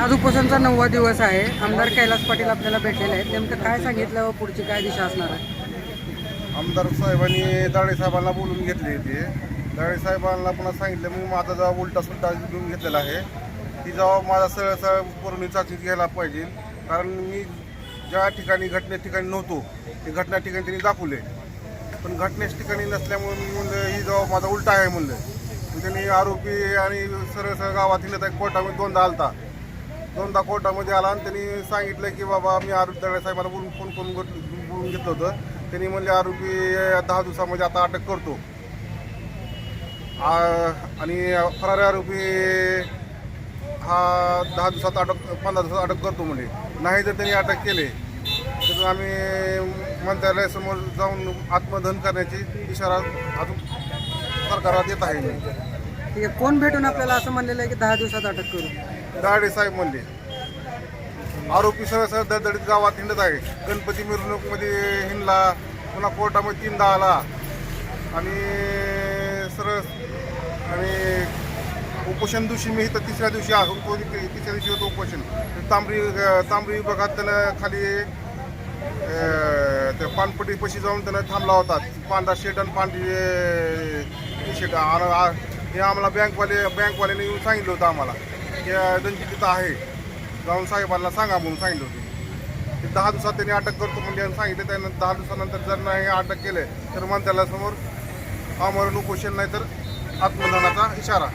आज उपोषणचा नववा दिवस आहे. आमदार कैलास पाटील आपल्याला भेटलेले आहेत. नेमकं काय सांगितलं व पुढची काय दिशा असणार आहे? आमदार साहेबांनी दाडे साहेबांना बोलून घेतले ते दाडे साहेबांना पुन्हा सांगितलं मी माझा जवाब उलटा सुलटा घेऊन घेतलेला आहे. ती जबाब माझा सरळ सरळ पूर्ण चाचणी घ्यायला पाहिजे. कारण मी ज्या ठिकाणी घटने ठिकाणी नव्हतो ते घटना ठिकाणी त्यांनी दाखवले. पण घटनेच ठिकाणी नसल्यामुळे मी म्हणलं ही जबाब माझा उलटा आहे म्हणलं. त्यांनी आरोपी आणि सरळ सरळ गावातील कोर्टामध्ये दोनदा आलता. दोनदा कोर्टामध्ये आला आणि त्यांनी सांगितलं की बाबा मी आरोपी दगडे साहेबांना बोलून फोन करून बोलून घेतलं होतं. त्यांनी म्हणले आरोपी दहा दिवसामध्ये आता अटक करतो. आणि फरारी आरोपी हा दहा दिवसात अटक पंधरा दिवसात अटक करतो म्हणजे नाही जर त्यांनी अटक केले तर आम्ही मंत्रालयासमोर जाऊन आत्मदहन करण्याची इशारा अजून सरकारला देत आहे मी ठीक आहे कोण भेटून आपल्याला असं म्हणलेलं आहे की दहा दिवसात अटक करू? दाडे साहेब म्हणले. आरोपी सरळ सरळ दडदडीत गावात हिंडत आहे. गणपती मिरवणूकमध्ये हिंडला पुन्हा कोर्टामध्ये तीनदा आला. आणि सरळ आणि उपोषण दिवशी मी इथं तिसऱ्या दिवशी आहे उपोषण तिसऱ्या दिवशी होतं उपोषण. तांबरी तांबरी विभागात त्यानं खाली अं, त्या पानपट्टीपाशी जाऊन त्यानं थांबला होता. पांढरा शेट आणि पांढरी टी हे आम्हाला बँकवाले बँकवाल्याने येऊन सांगितलं होतं आम्हाला. की त्यांची तिथं आहे. जाऊन साहेबांना सांगा म्हणून सांगितलं होतं. ते दहा दिवसात त्यांनी अटक करतो म्हणजे सांगितलं. त्यानं दहा दिवसानंतर जर नाही अटक केलं तर मग समोर आमरण उपोषण नाही तर आत्मदानाचा इशारा.